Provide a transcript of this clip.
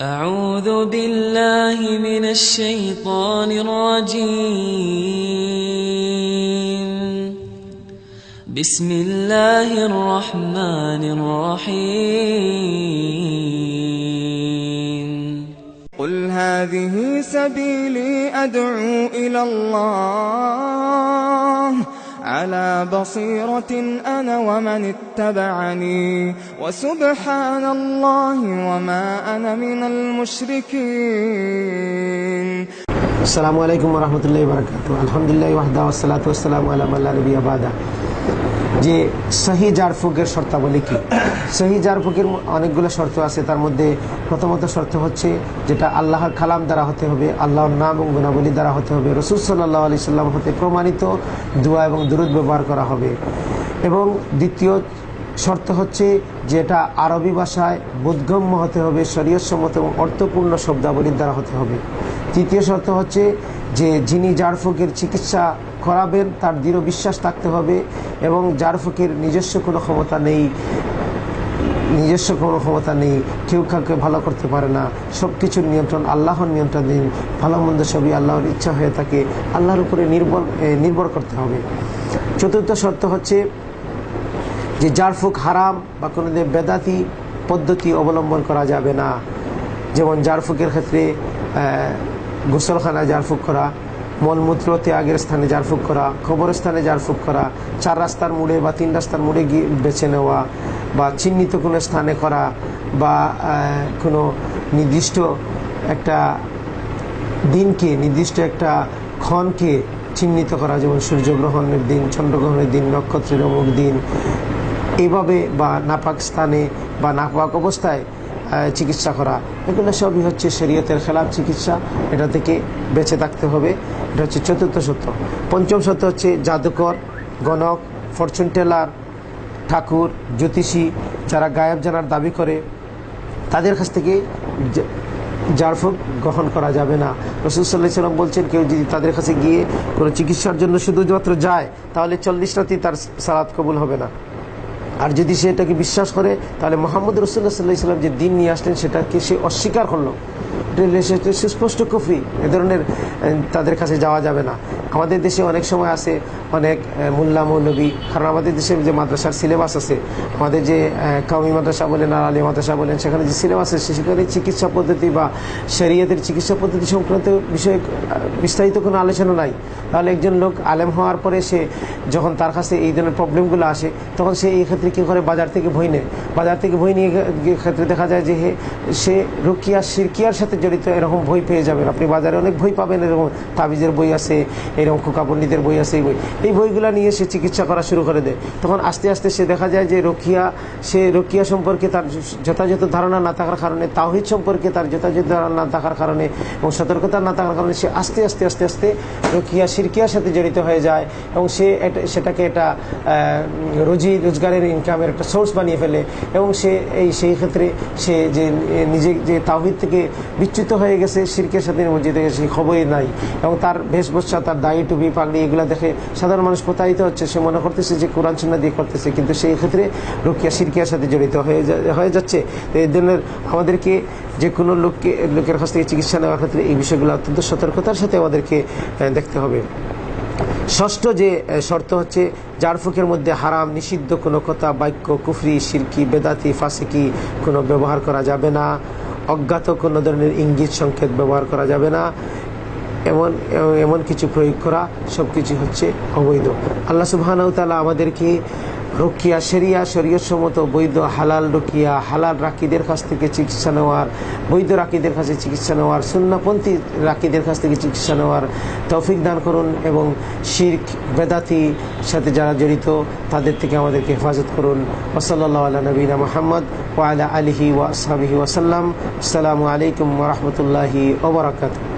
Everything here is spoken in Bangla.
أعوذ بالله من الشيطان الرجيم. بسم الله الرحمن الرحيم. قل هذه سبيلي أدعو إلى الله. على بصيرة أنا ومن اتبعني. وسبحان الله وما أنا من المشركين. السلام عليكم ورحمة الله وبركاته. الحمد لله وحده والصلاة والسلام على من لا نبي بعده. যে সহি জারফুকের শর্তাবলী কি? সহি জারফুকের অনেকগুলো শর্ত আছে, তার মধ্যে প্রথমত শর্ত হচ্ছে যেটা আল্লাহর কালাম দ্বারা হতে হবে, আল্লাহর নাম এবং গুণাবলী দ্বারা হতে হবে। রসুল সাল্লাহ আলি সাল্লাম হতে প্রমাণিত দোয়া এবং দূরত ব্যবহার করা হবে। এবং দ্বিতীয় শর্ত হচ্ছে যেটা আরবি ভাষায় বোধগম্য হতে হবে শরীয়সম্মত এবং অর্থপূর্ণ শব্দাবলীর দ্বারা হতে হবে। তৃতীয় শর্ত হচ্ছে যে যিনি জারফুকের চিকিৎসা করাবেন তার দৃঢ় বিশ্বাস থাকতে হবে এবং যার জারফুকের নিজস্ব কোনো ক্ষমতা নেই নিজস্ব কোনো ক্ষমতা নেই কেউ কাউকে ভালো করতে পারে না। সব কিছুর নিয়ন্ত্রণ আল্লাহর নিয়ন্ত্রণাধীন ভালো মন্দ সবই আল্লাহর ইচ্ছা হয়ে থাকে আল্লাহর উপরে নির্ভর নির্ভর করতে হবে। চতুর্থ শর্ত হচ্ছে যে জারফুক হারাম বা কোনো বেদাতি পদ্ধতি অবলম্বন করা যাবে না। যেমন জারফুকের ক্ষেত্রে আহ, গোসলখানায় জারফুক করা মলমূত্র ত্যাগের স্থানে জারফুক করা, কবরস্থানে জারফুক করা, চার রাস্তার মোড়ে বা তিন রাস্তার মোড়ে গিয়ে বেছে নেওয়া বা চিহ্নিত কোনো স্থানে করা বা কোনো নির্দিষ্ট একটা দিনকে, নির্দিষ্ট একটা ক্ষণকে চিহ্নিত করা, যেমন সূর্যগ্রহণের দিন, চন্দ্রগ্রহণের দিন, নক্ষত্রের অমুক দিন, এভাবে বা নাপাক স্থানে বা নাপাক অবস্থায় চিকিৎসা করা। এগুলো সবই হচ্ছে শরীয়তের খেলাফ চিকিৎসা। এটা থেকে বেঁচে থাকতে হবে। এটা হচ্ছে চতুর্থ সত্য। পঞ্চম সত্য হচ্ছে জাদুকর, গণক ফরচুন টেলার ঠাকুর, জ্যোতিষী যারা গায়েব জানার দাবি করে, তাদের কাছ থেকে জারফুক গ্রহণ করা যাবে না। রসুল সাল্লাহ সাল্লাম বলছেন, কেউ যদি তাদের কাছে গিয়ে কোনো চিকিৎসার জন্য শুধুমাত্র যায়, তাহলে চল্লিশ রাতেই তার সালাদ কবুল হবে না। আর যদি সে এটাকে বিশ্বাস করে, তাহলে মোহাম্মদ রসুল্লাহ সাল্লাহ সাল্লাম যে দিন নিয়ে আসলেন, সেটাকে সে অস্বীকার করল। সুস্পষ্ট কফি। এ ধরনের তাদের কাছে যাওয়া যাবে না। আমাদের দেশে অনেক সময় আছে, অনেক মোল্লা মৌলবী, কারণ আমাদের দেশে যে মাদ্রাসার সিলেবাস আছে, আমাদের যে কাউমি মাদ্রাসা বলেন আর আলী মাদ্রাসা বলেন, সেখানে যে সিলেবাস আছে, সেখানে চিকিৎসা পদ্ধতি বা শরীয়তের চিকিৎসা পদ্ধতি সংক্রান্ত বিষয়ে বিস্তারিত কোনো আলোচনা নাই। তাহলে একজন লোক আলেম হওয়ার পরে সে যখন তার কাছে এই ধরনের প্রবলেমগুলো আসে, তখন সে এই ক্ষেত্রে কী করে? বাজার থেকে বই নেয়। বাজার থেকে বই নিয়ে ক্ষেত্রে দেখা যায় যে সে রুকিয়া সিরকিয়ার সাথে জড়িত, এরকম বই পেয়ে যাবেন। আপনি বাজারে অনেক বই পাবেন, এরকম তাবিজের বই আছে এরকম খোকা পণ্ডিতের বই আছে এই বই। এই বইগুলো নিয়ে সে চিকিৎসা করা শুরু করে দেয়। তখন আস্তে আস্তে সে দেখা যায় যে রকিয়া সে রকিয়া সম্পর্কে তার যথাযথ ধারণা না থাকার কারণে তাওহিদ সম্পর্কে তার যথাযথ ধারণা না থাকার কারণে এবং সতর্কতা না থাকার কারণে সে আস্তে আস্তে আস্তে আস্তে রকিয়া সিরকিয়ার সাথে জড়িত হয়ে যায় এবং সে এটা- সেটাকে আহ, রুজি রোজগারের ইনকামের একটা সোর্স বানিয়ে ফেলে এবং সে এই সেই ক্ষেত্রে সে যে নিজে যে তাওহিদ থেকে বিচ্যুত হয়ে গেছে সিরকের সাথে মসজিদ থেকে সেই খবরই নাই এবং তার বেশভূষা তার দায়ী টুপি পাগড়ি এগুলো দেখে সাধারণ মানুষ প্রতারিত হচ্ছে। সে মনে করতেছে যে কোরআন সুন্না দিয়ে করতেছে, কিন্তু সেই ক্ষেত্রে রুকিয়া সিরকিয়ার সাথে জড়িত হয়ে হয়ে যাচ্ছে। তো এই ধরনের আমাদেরকে যে কোনো লোককে, লোকের কাছ থেকে চিকিৎসা নেওয়ার ক্ষেত্রে এই বিষয়গুলো অত্যন্ত সতর্কতার সাথে আমাদেরকে দেখতে হবে। ষষ্ঠ যে শর্ত হচ্ছে জারফুকের মধ্যে হারাম, নিষিদ্ধ কোনো কথা, বাক্য, কুফরি, সিরকি, বেদাতি, ফাসিকি কোনো ব্যবহার করা যাবে না। অজ্ঞাত কোনো ধরনের ইঙ্গিত, সংকেত ব্যবহার করা যাবে না। এমন এমন কিছু প্রয়োগ করা সব কিছু হচ্ছে অবৈধ। আল্লাহ সুবাহানাউ আমাদেরকে রকিয়া শরিয়া শরীয়সম্মত বৈধ, হালাল রকিয়া, হালাল রাকিদের কাছ থেকে চিকিৎসা নেওয়ার, বৈধ রাকিদের কাছে চিকিৎসা নেওয়ার, সুন্নাপন্থী রাকিদের কাছ থেকে চিকিৎসা নেওয়ার তৌফিক দান করুন এবং শির্ক, বেদাতি সাথে যারা জড়িত, তাদের থেকে আমাদেরকে হেফাজত করুন। ওসল্লা আল্লাহ নবীনা মোহাম্মদ ওয়ালা আলহি ওয়াসাবিহি ওয়াসাল্লাম আসসালামু আলাইকুম রহমতুল্লাহি ওবরাকাতু